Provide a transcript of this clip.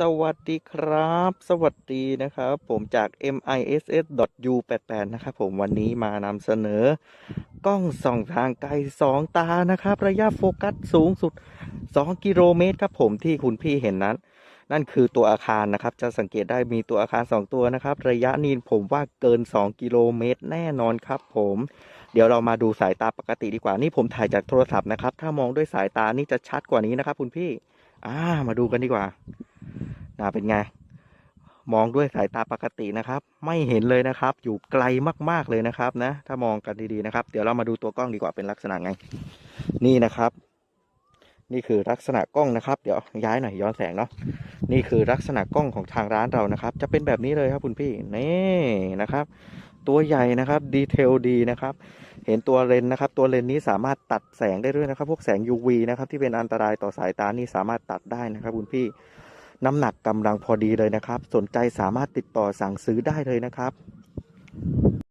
สวัสดีครับ สวัสดีนะครับ ผมจาก miss.u88 นะครับผมวันนี้มานำเสนอ กล้องส่องทางไกลสองตานะครับ ระยะโฟกัสสูงสุด 2 กิโลเมตรครับผมที่คุณพี่เห็นนั้น นั่นคือตัวอาคารนะครับ จะสังเกตได้มีตัวอาคาร 2 ตัวนะครับ ระยะนี้ผมว่าเกิน 2 กิโลเมตรแน่นอนครับ ผมเดี๋ยวเรามาดูสายตาปกติดีกว่านี่ผมถ่ายจากโทรศัพท์นะครับ ถ้ามองด้วยสายตานี่จะชัดกว่านี้นะครับ คุณพี่อ่ามาดูกันดีกว่า น่าเป็นไง มองด้วยสายตาปกตินะครับ ไม่เห็นเลยนะครับ อยู่ไกลมากๆเลยนะครับนะ ถ้ามองกันดีๆนะครับ เดี๋ยวเรามาดูตัวกล้องดีกว่าเป็นลักษณะไง นี่นะครับ นี่คือลักษณะกล้องนะครับ เดี๋ยวย้ายหน่อยย้อนแสงเนาะ นี่คือลักษณะกล้องของทางร้านเรานะครับ จะเป็นแบบนี้เลยครับคุณพี่ นี่นะครับตัวใหญ่นะครับดีเทลดีนะครับ เห็นตัวเลนนะครับ ตัวเลนนี้สามารถตัดแสงได้ด้วยนะครับ พวกแสง UV นะครับที่เป็นอันตรายต่อสายตานี่สามารถตัดได้นะครับคุณพี่ น้ำหนักกำลังพอดีเลยนะครับ สนใจสามารถติดต่อสั่งซื้อได้เลยนะครับ